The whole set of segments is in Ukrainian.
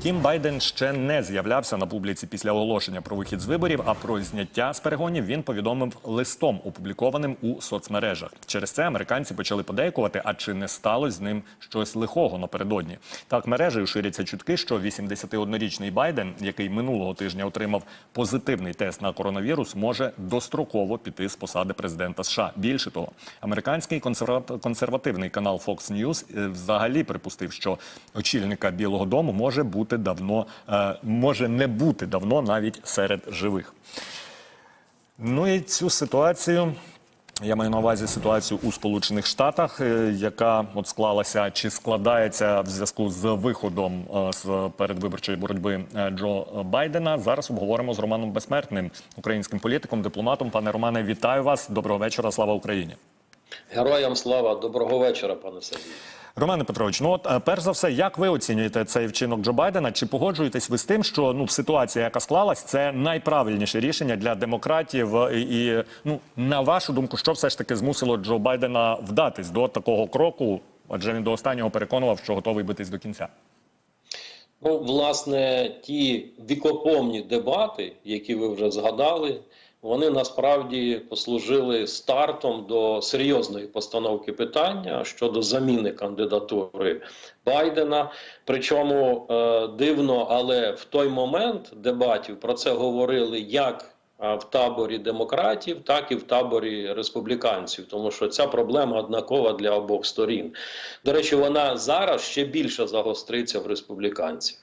Втім, Байден ще не з'являвся на публіці після оголошення про вихід з виборів. А про зняття з перегонів він повідомив листом, опублікованим у соцмережах. Через це американці почали подейкувати, а чи не сталося з ним щось лихого напередодні. Так мережею ширяться чутки, що 81-річний Байден, який минулого тижня отримав позитивний тест на коронавірус, може достроково піти з посади президента США. Більше того, американський консерва- консервативний канал Fox News е, взагалі припустив, що очільника Білого Дому може бути давно, е, може не бути давно навіть серед живих. Ну і цю ситуацію. Я маю на увазі ситуацію у Сполучених Штатах, е, яка от склалася чи складається в зв'язку з виходом е, з передвиборчої боротьби Джо Байдена. Зараз обговоримо з Романом Безсмертним, українським політиком, дипломатом. Пане Романе, вітаю вас. Доброго вечора. Слава Україні. Героям слава, доброго вечора, пане Сергію. Романе Петрович, ну от е, перш за все, як ви оцінюєте цей вчинок Джо Байдена? Чи погоджуєтесь ви з тим, що ну ситуація, яка склалась, це найправильніше рішення для демократів? е, І, і ну на вашу думку, що все ж таки змусило Джо Байдена вдатись до такого кроку? Адже він до останнього переконував, що готовий битись до кінця. Ну, власне, ті вікопомні дебати, які ви вже згадали, вони насправді послужили стартом до серйозної постановки питання щодо заміни кандидатури Байдена. Причому е, дивно, але в той момент дебатів про це говорили як в таборі демократів, так і в таборі республіканців, тому що ця проблема однакова для обох сторін. До речі, вона зараз ще більше загостриться в республіканців.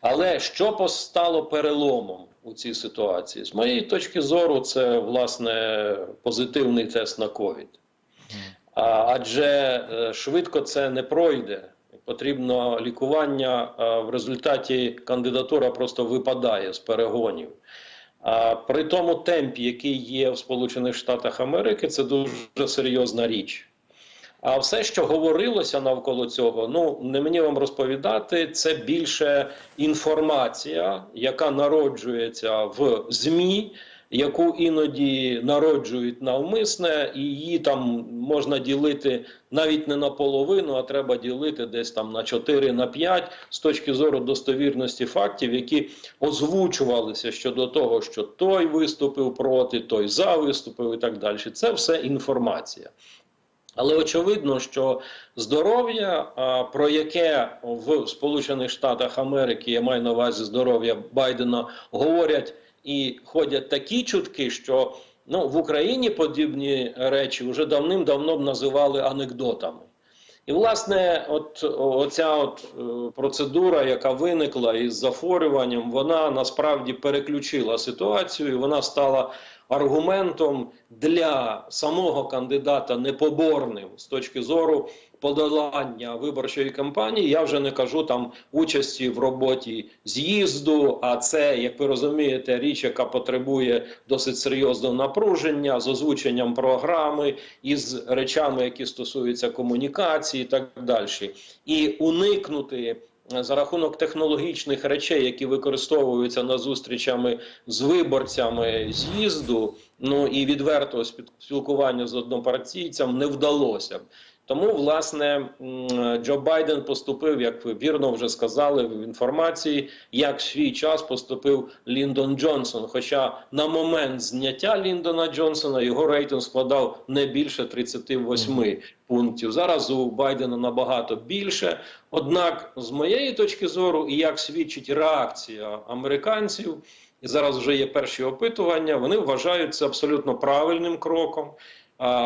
Але що постало переломом у цій ситуації? З моєї точки зору, це власне позитивний тест на ковід. Адже е, швидко це не пройде. Потрібно лікування. В результаті кандидатура просто випадає з перегонів. А при тому темпі, який є в Сполучених Штатах Америки, це дуже серйозна річ. А все, що говорилося навколо цього, ну не мені вам розповідати, це більше інформація, яка народжується в ЗМІ, яку іноді народжують навмисне, і її там можна ділити навіть не на половину, а треба ділити десь там на 4 на 5 з точки зору достовірності фактів, які озвучувалися щодо того, що той виступив проти, той за виступив і так далі. Це все інформація. Але очевидно, що здоров'я, про яке в Сполучених Штатах Америки я маю на увазі здоров'я Байдена, говорять і ходять такі чутки, що ну в Україні подібні речі вже давним-давно б називали анекдотами. І, власне, от оця от е, процедура, яка виникла із захворюванням, вона насправді переключила ситуацію. і Вона стала аргументом для самого кандидата непоборним з точки зору подолання виборчої кампанії. Я вже не кажу там участі в роботі з'їзду. А це, як ви розумієте, річ, яка потребує досить серйозного напруження з озвученням програми із речами, які стосуються комунікації, і так далі, і уникнути. За рахунок технологічних речей, які використовуються на зустрічами з виборцями з'їзду, ну і відвертого спіл- спілкування з однопартійцем не вдалося. Тому, власне, Джо Байден поступив, як ви вірно вже сказали в інформації, як в свій час поступив Ліндон Джонсон. Хоча на момент зняття Ліндона Джонсона його рейтинг складав не більше 38 пунктів. Зараз у Байдена набагато більше. Однак, з моєї точки зору, і як свідчить реакція американців, і зараз вже є перші опитування, вони вважають це абсолютно правильним кроком.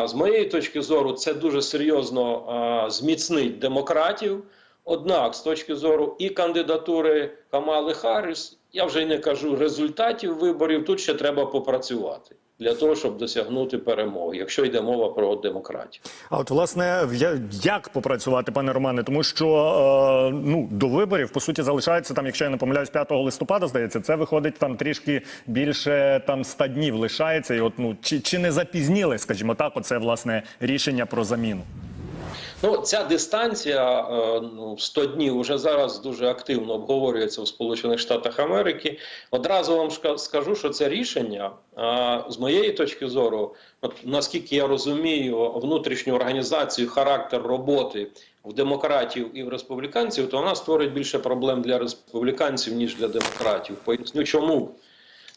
З моєї точки зору, це дуже серйозно зміцнить демократів. Однак, з точки зору і кандидатури Камали Харріс, я вже й не кажу результатів виборів. Тут ще треба попрацювати для того, щоб досягнути перемоги, якщо йде мова про демократію. А от власне як попрацювати, пане Романе, тому що е, ну до виборів по суті залишається там, якщо я не помиляюсь, 5 листопада, здається, це виходить там трішки більше там 100 днів лишається. І от ну чи, чи не запізніли, скажімо так, оце власне рішення про заміну? Ну, ця дистанція е, ну, 100 днів вже зараз дуже активно обговорюється в Сполучених Штатах Америки. Одразу вам ска- скажу, що це рішення, з моєї точки зору, от, наскільки я розумію, внутрішню організацію, характер роботи в демократів і в республіканців, то вона створить більше проблем для республіканців, ніж для демократів. Поясню чому.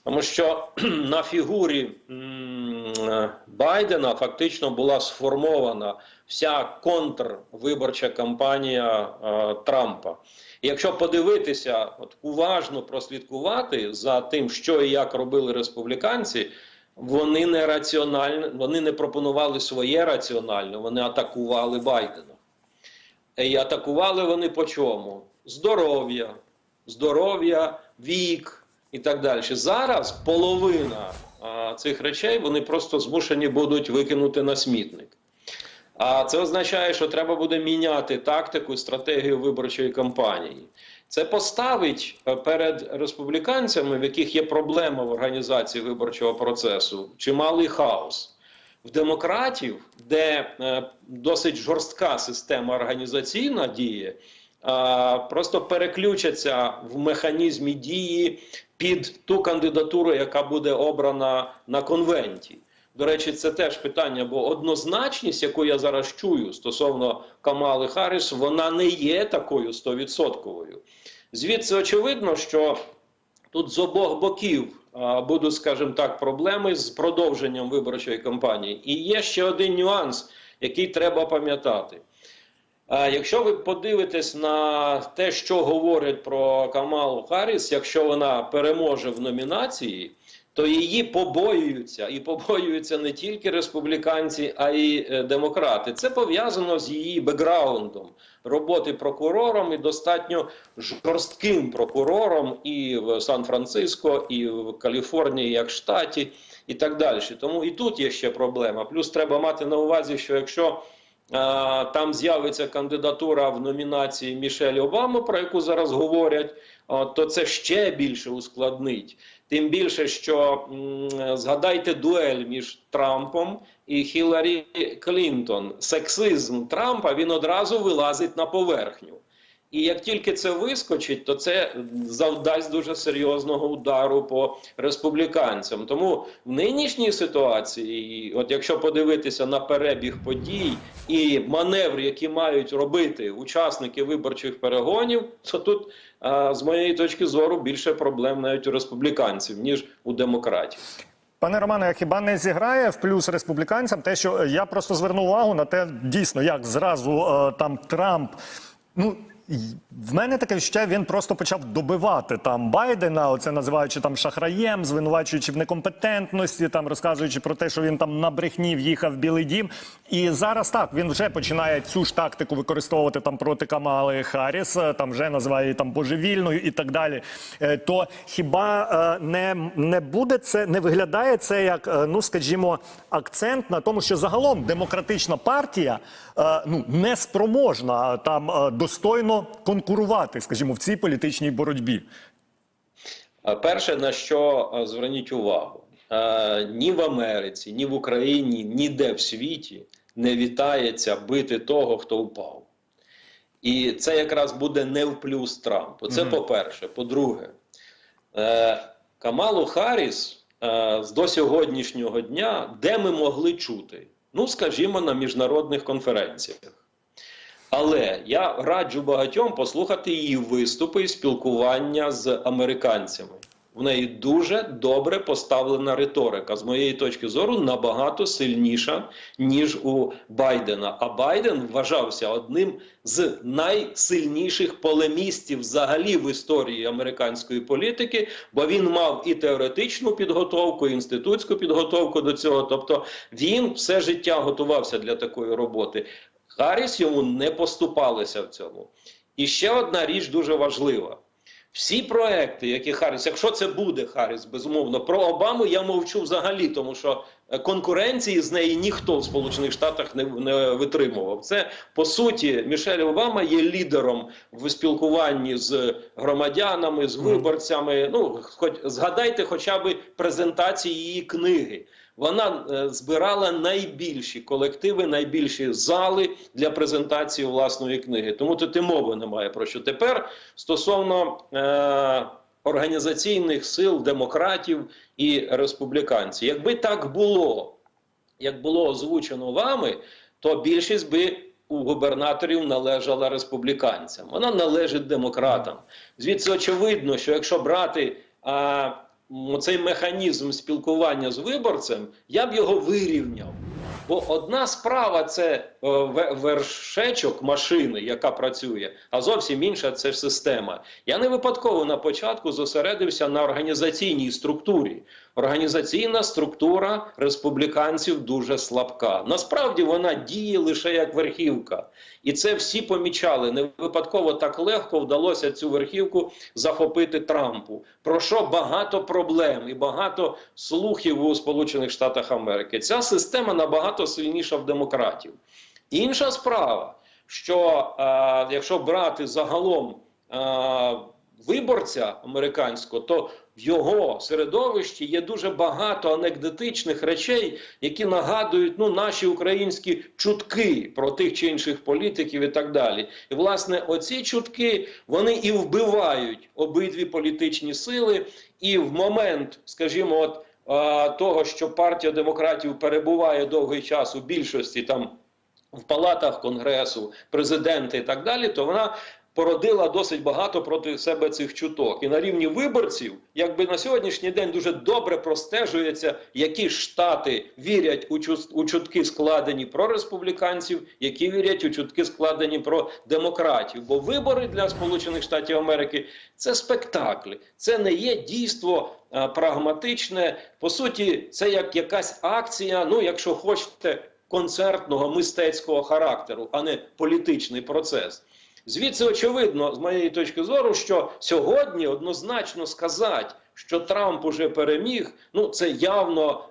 Тому що на фігурі е, Байдена фактично була сформована вся контрвиборча кампанія е, Трампа. І якщо подивитися, от уважно прослідкувати за тим, що і як робили республіканці, вони не раціонально, вони не пропонували своє раціонально, вони атакували Байдена. І атакували вони по чому? Здоров'я, здоров'я, вік і так далі. Зараз половина а, цих речей вони просто змушені будуть викинути на смітник. А це означає, що треба буде міняти тактику і стратегію виборчої кампанії. Це поставить е, перед республіканцями, в яких є проблема в організації виборчого процесу, чималий хаос. В демократів, де е, досить жорстка система організаційна діє, просто переключаться в механізмі дії під ту кандидатуру, яка буде обрана на конвенті. До речі, це теж питання, бо однозначність, яку я зараз чую стосовно Камали Харріс, вона не є такою стовідсотковою. Звідси очевидно, що тут з обох боків а, будуть, скажімо так, проблеми з продовженням виборчої кампанії. І є ще один нюанс, який треба пам'ятати. А Якщо ви подивитесь на те, що говорять про Камалу Харріс, якщо вона переможе в номінації, то її побоюються і побоюються не тільки республіканці, а й е, демократи. Це пов'язано з її бекграундом роботи прокурором і достатньо жорстким прокурором і в Сан-Франциско, і в Каліфорнії, як штаті, і так далі. Тому і тут є ще проблема. Плюс треба мати на увазі, що якщо там з'явиться кандидатура в номінації Мішель Обама, про яку зараз говорять, то це ще більше ускладнить. Тим більше, що згадайте дуель між Трампом і Хіларі Клінтон. Сексизм Трампа він одразу вилазить на поверхню. І як тільки це вискочить, то це завдасть дуже серйозного удару по республіканцям. Тому в нинішній ситуації, от якщо подивитися на перебіг подій і маневр, які мають робити учасники виборчих перегонів, то тут, з моєї точки зору, більше проблем навіть у республіканців ніж у демократів. Пане Романе, а хіба не зіграє в плюс республіканцям те, що я просто звернув увагу на те, дійсно, як зразу е, там Трамп. Ну в мене таке відчуття, він просто почав добивати там Байдена, оце називаючи там шахраєм, звинувачуючи в некомпетентності, там розказуючи про те, що він там на брехні в'їхав в Білий Дім. І зараз так він вже починає цю ж тактику використовувати там проти Камали Харріс, е, там вже називає її там божевільною і так далі. Е, То хіба е, не, не буде це, не виглядає це як, ну скажімо, акцент на тому, що загалом демократична партія ну спроможна там е, конкурувати, скажімо, в цій політичній боротьбі. Перше, на що е, зверніть увагу, е, ні в Америці, ні в Україні, ніде в світі не вітається бити того, хто впав. І це якраз буде не в плюс Трампу. Це по-перше. По-друге, е, Камалу Харріс е, до сьогоднішнього дня, де ми могли чути? Ну, скажімо, на міжнародних конференціях. Але я раджу багатьом послухати її виступи і спілкування з американцями. В неї дуже добре поставлена риторика. З моєї точки зору, набагато сильніша, ніж у Байдена. А Байден вважався одним з найсильніших полемістів взагалі в історії американської політики, бо він мав і теоретичну підготовку, і інститутську підготовку до цього. Тобто він все життя готувався для такої роботи. Харріс йому не поступалися в цьому. І ще одна річ дуже важлива. Всі проекти, які Харріс, якщо це буде Харріс, безумовно, про Обаму я мовчу взагалі, тому що е, конкуренції з неї ніхто в Сполучених Штатах не, не витримував. Це по суті Мішель Обама є лідером в спілкуванні з громадянами, з виборцями. Ну, хоч згадайте, хоча б презентації її книги. Вона е, збирала найбільші колективи, найбільші зали для презентації власної книги. Тому тут і мови немає про що тепер стосовно е, організаційних сил демократів і республіканців. Якби так було, як було озвучено вами, то більшість би у губернаторів належала республіканцям, вона належить демократам. Звідси очевидно, що якщо брати а, цей механізм спілкування з виборцем, я б його вирівняв. Бо одна справа це е, вершечок машини, яка працює, а зовсім інша це система. Я не випадково на початку зосередився на організаційній структурі. Організаційна структура республіканців дуже слабка. Насправді вона діє лише як верхівка, і це всі помічали. Не випадково так легко вдалося цю верхівку захопити Трампу. Про що багато проблем і багато слухів у Сполучених Штатах Америки. Ця система набагато сильніша в демократів. Інша справа, що е, якщо брати загалом е, виборця американського, то в його середовищі є дуже багато анекдотичних речей, які нагадують ну, наші українські чутки про тих чи інших політиків і так далі. І власне оці чутки вони і вбивають обидві політичні сили, і в момент, скажімо, от того, що партія демократів перебуває довгий час у більшості там в палатах конгресу, президенти і так далі, то вона породила досить багато проти себе цих чуток. І на рівні виборців, якби на сьогоднішній день дуже добре простежується, які штати вірять у, чус- у чутки, складені про республіканців, які вірять у чутки, складені про демократів. Бо вибори для Сполучених Штатів Америки це спектакль, це не є дійство прагматичне. По суті, це як якась акція. Ну, якщо хочете концертного мистецького характеру, а не політичний процес. Звідси очевидно, з моєї точки зору, що сьогодні однозначно сказати, що Трамп уже переміг, ну це явно,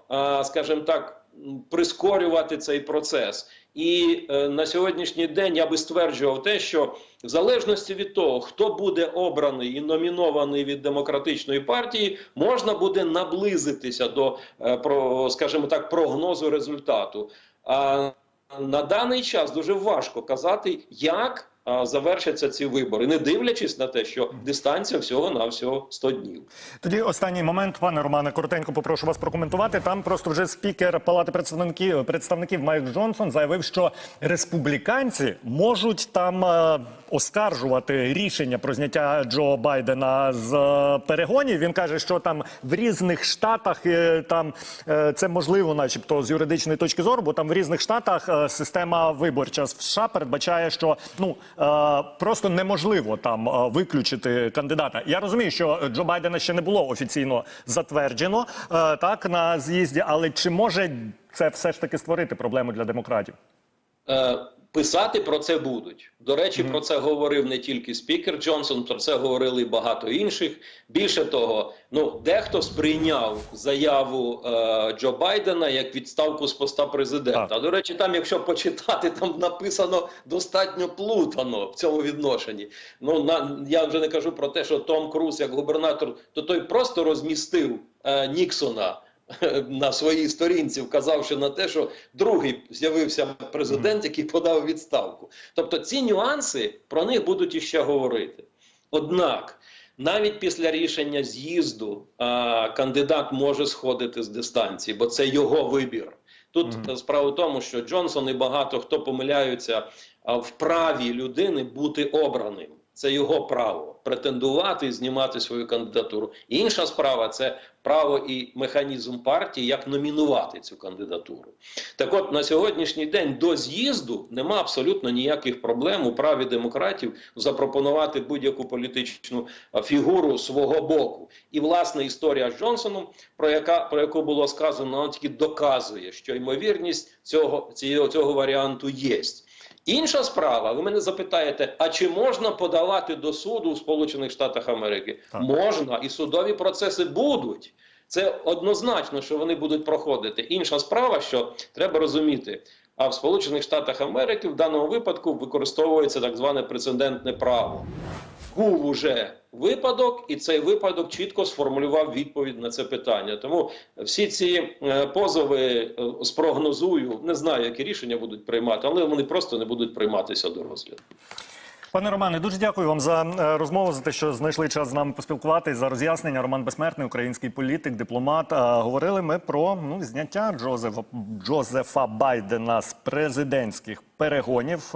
скажімо так, прискорювати цей процес. І е, на сьогоднішній день я би стверджував те, що в залежності від того, хто буде обраний і номінований від демократичної партії, можна буде наблизитися до е, скажімо так, прогнозу результату. А на даний час дуже важко казати, як завершаться ці вибори, не дивлячись на те, що дистанція всього на всього 100 днів. Тоді останній момент, пане Романе, коротенько попрошу вас прокоментувати. Там просто вже спікер Палати представників представників Майк Джонсон заявив, що республіканці можуть там е, оскаржувати рішення про зняття Джо Байдена з е, перегонів. Він каже, що там в різних штатах е, там е, це можливо, начебто, з юридичної точки зору, бо там в різних штатах е, система виборча в США передбачає, що ну просто неможливо там е, виключити кандидата. Я розумію, що Джо Байдена ще не було офіційно затверджено е, так на з'їзді, але чи може це все ж таки створити проблему для демократів? Е, Писати про це будуть. До речі, про це говорив не тільки спікер Джонсон, про це говорили і багато інших. Більше того, ну дехто сприйняв заяву е, Джо Байдена як відставку з поста президента. Так. До речі, там, якщо почитати, там написано достатньо плутано в цьому відношенні. Ну на я вже не кажу про те, що Том Круз як губернатор, то той просто розмістив е, Ніксона на своїй сторінці, вказавши на те, що другий з'явився президент, який подав відставку. Тобто ці нюанси про них будуть іще говорити. Однак, навіть після рішення з'їзду а, кандидат може сходити з дистанції, бо це його вибір. Тут Мгм. справа в тому, що Джонсон і багато хто помиляються в праві людини бути обраним. Це його право претендувати і знімати свою кандидатуру. Інша справа це право і механізм партії, як номінувати цю кандидатуру. Так от на сьогоднішній день до з'їзду нема абсолютно ніяких проблем у праві демократів запропонувати будь-яку політичну фігуру свого боку. І власне історія з Джонсоном, про яка про яку було сказано, вона тільки доказує, що ймовірність цього цього, цього варіанту є. Інша справа, ви мене запитаєте, а чи можна подавати до суду у Сполучених Штатах Америки? Так. Можна, і судові процеси будуть. Це однозначно, що вони будуть проходити. Інша справа, що треба розуміти. А в Сполучених Штатах Америки в даному випадку використовується так зване прецедентне право. Був уже випадок, і цей випадок чітко сформулював відповідь на це питання. Тому всі ці е, позови е, спрогнозую, не знаю, які рішення будуть приймати, але вони просто не будуть прийматися до розгляду. Пане Романе, дуже дякую вам за е, розмову, за те, що знайшли час з нами поспілкуватись, за роз'яснення. Роман Безсмертний, український політик, дипломат. Говорили ми про ну, зняття Джозефа, Джозефа Байдена з президентських перегонів.